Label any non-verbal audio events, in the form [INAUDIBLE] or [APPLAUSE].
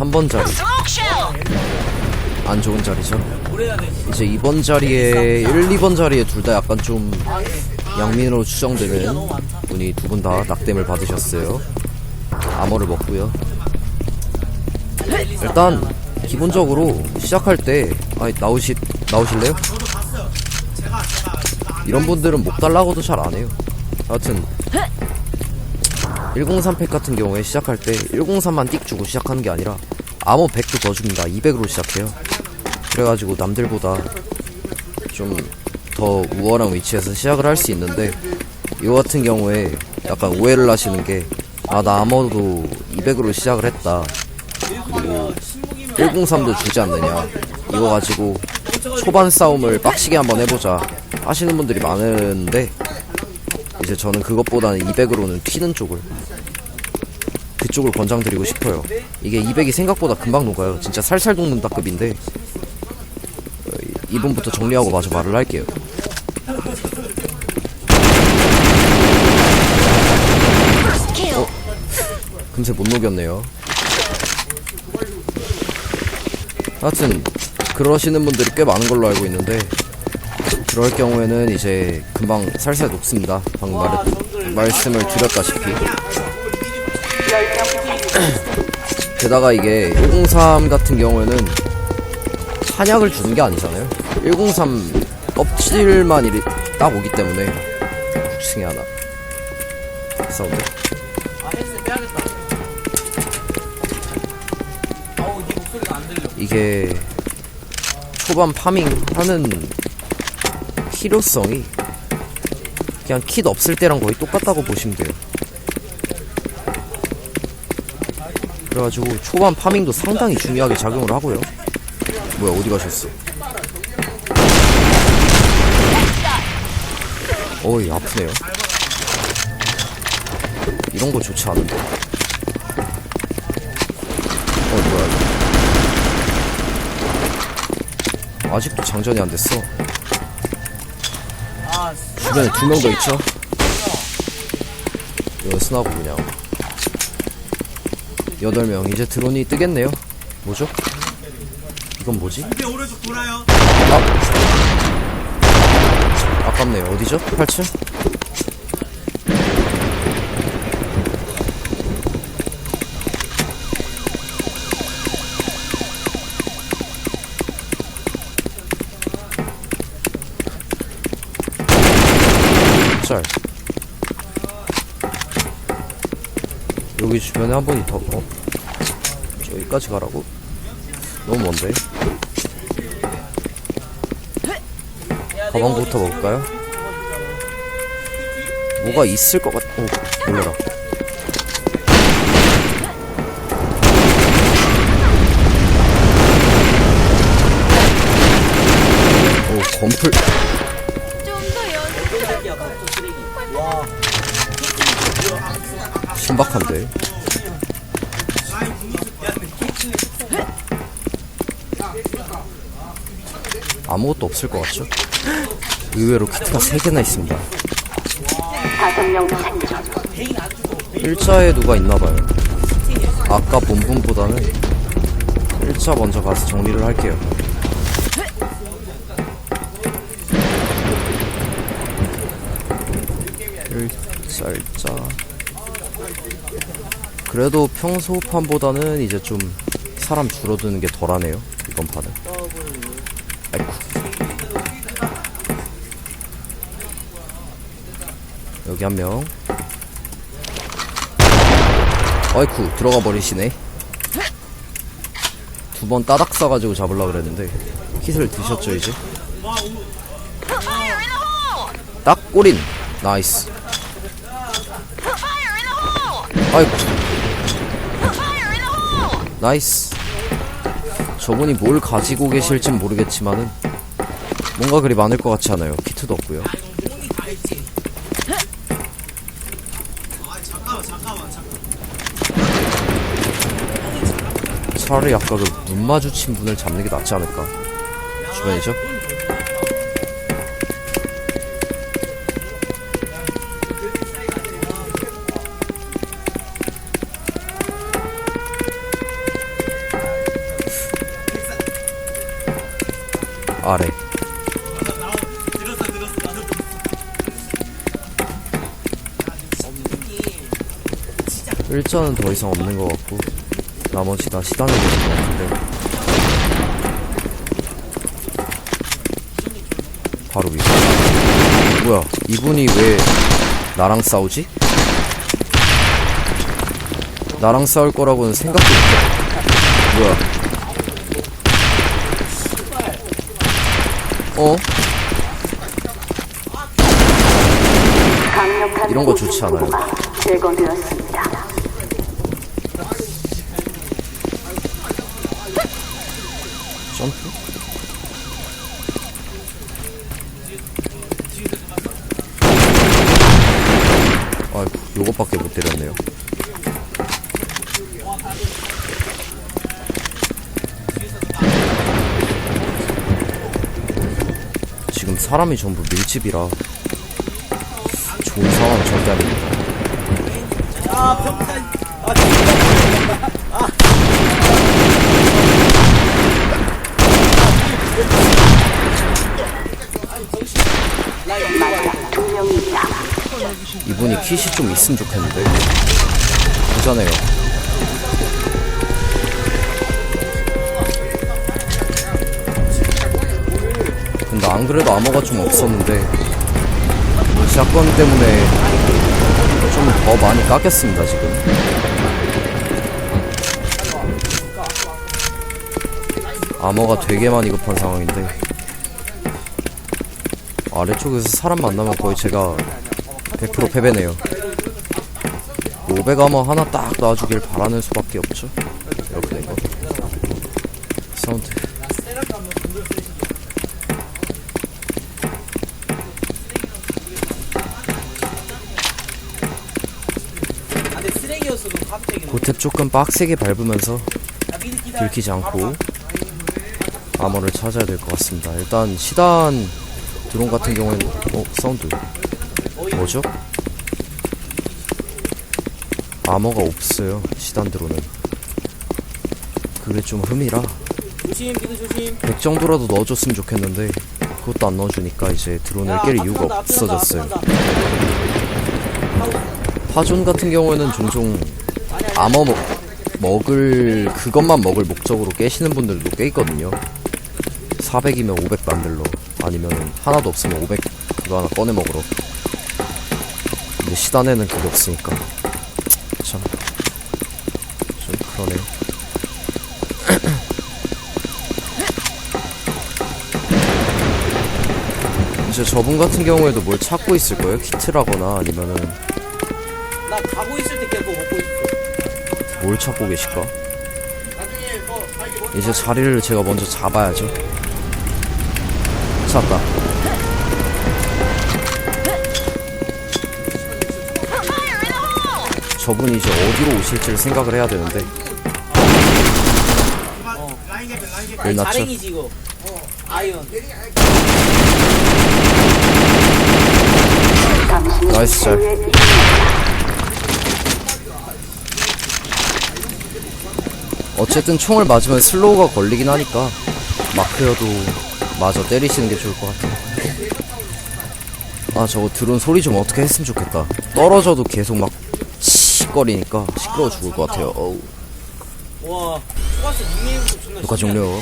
3번 자리. 안 좋은 자리죠? 이제 2번 자리에 1, 2번 자리에 둘 다 약간 좀 양민으로 추정되는 분이 두 분 다 낙뎀을 받으셨어요. 암호를 먹고요. 일단 기본적으로 시작할 때 아니 나오시 나오실래요? 이런 분들은 목 달라고도 잘 안 해요. 하여튼 103팩 같은 경우에 시작할 때 103만 띡 주고 시작하는 게 아니라 암호 100도 더 줍니다. 200으로 시작해요. 그래가지고 남들보다 좀 더 우월한 위치에서 시작을 할 수 있는데 이거 같은 경우에 약간 오해를 하시는 게 아 나 암호도 200으로 시작을 했다. 그리고 103도 주지 않느냐. 이거 가지고 초반 싸움을 빡시게 한번 해보자 하시는 분들이 많은데 이제 저는 그것보다는 200으로는 튀는 쪽을 그쪽을 권장드리고 싶어요. 이게 200이 생각보다 금방 녹아요. 진짜 살살 녹는다 급인데 이분부터 정리하고 마저 말을 할게요. 어? 금세 못 녹였네요. 하여튼 그러시는 분들이 꽤 많은 걸로 알고 있는데 그럴 경우에는 이제 금방 살살 녹습니다. 방금 말, 말씀을 드렸다시피 게다가 이게 103 같은 경우에는 한약을 주는 게 아니잖아요. 103 껍질만 이리 딱 오기 때문에 6층에 하나. 사운드 이게 초반 파밍 하는 필요성이 그냥 킷 없을 때랑 거의 똑같다고 보시면 돼요. 그래가지고 초반 파밍도 상당히 중요하게 작용을 하고요. 뭐야 어디 가셨어? 어이 아프네요. 이런 거 좋지 않은데. 어 뭐야 이거. 아직도 장전이 안 됐어. 주변에 두 명 더 있죠? 이거 스나고 그냥. 여덟 명 이제 드론이 뜨겠네요. 뭐죠? 이건 뭐지? 아, 아깝네요. 어디죠? 8층? 여기 주변에 한 분이 더, 어? 저기까지 가라고? 너무 먼데? 가방부터 먹을까요? 뭐가 있을 것 같, 오, 놀래라. 오, 건풀. 신박한데. 아무것도 없을 것 같죠? 의외로 키트가 3개나 있습니다. 일자에 누가 있나봐요. 아까 본 분보다는 일자 먼저 가서 정리를 할게요. 일자, 일자. 그래도 평소 판보다는 이제 좀 사람 줄어드는 게 덜하네요. 이번 판은. 아이쿠. 여기 한 명. 아이쿠, 들어가 버리시네. 두 번 따닥 싸가지고 잡으려고 그랬는데, 킷을 드셨죠, 이제? 딱 꼬린. 나이스. 아이고. 나이스. 저분이 뭘 가지고 계실진 모르겠지만은 뭔가 그리 많을 것 같지 않아요. 키트도 없고요. 차라리 아까 그 눈 마주친 분을 잡는 게 낫지 않을까. 주변이죠? 아래. 1자는 더 이상 없는 것 같고 나머지 다 시단에 계신 것 같은데 바로 위 뭐야 이분이 왜 나랑 싸우지? 나랑 싸울 거라고는 생각도 못해 뭐야 어? 이런 거 좋지 않아요. 제거되었습니다. 점프? 아이고 요것밖에 못 때렸네요 사람이 전부 밀집이라 좋은 상황은 절대 아닙니다. 이분이 kit이 좀 있으면 좋겠는데 부자네요 안 그래도 암호가 좀 없었는데 샷건 때문에 좀 더 많이 깎였습니다 지금 암호가 되게 많이 급한 상황인데 아래쪽에서 사람 만나면 거의 제가 100% 패배네요. 500아머 하나 딱 놔주길 바라는 수밖에 없죠. 이렇게 된 거. 사운드. 고탭 조금 빡세게 밟으면서 들키지 않고 아머를 찾아야 될 것 같습니다. 일단 시단 드론 같은 경우에는 어 사운드 뭐죠? 아머가 없어요 시단 드론은 그게 좀 흠이라 100 정도라도 넣어줬으면 좋겠는데 그것도 안 넣어주니까 이제 드론을 깰 이유가 없어졌어요 파존 같은 경우에는 종종 암호 먹, 먹을 그것만 먹을 목적으로 깨시는 분들도 꽤 있거든요. 400이면 500 만들러 아니면 하나도 없으면 500 그거 하나 꺼내 먹으러. 근데 시단에는 그게 없으니까. 참 좀 그러네요. [CLEARS THROAT] 이제 저분 같은 경우에도 뭘 찾고 있을 거예요? 키트라거나 아니면은 나 가고 있을 때 계속 먹고 있어 뭘 찾고 계실까? 이제 자리를 제가 먼저 잡아야죠. 찾다. 저분이 이제 어디로 오실지를 생각을 해야 되는데. 일 났죠? 자랭이지 이거 아이언 당신은 나이스 잘. 어쨌든 총을 맞으면 슬로우가 걸리긴 하니까 마크여도 마저 때리시는 게 좋을 것 같아요. 아 저거 드론 소리 좀 어떻게 했으면 좋겠다. 떨어져도 계속 막 치거리니까 시끄러워 죽을 것 같아요. 어우. 녹화. 종료.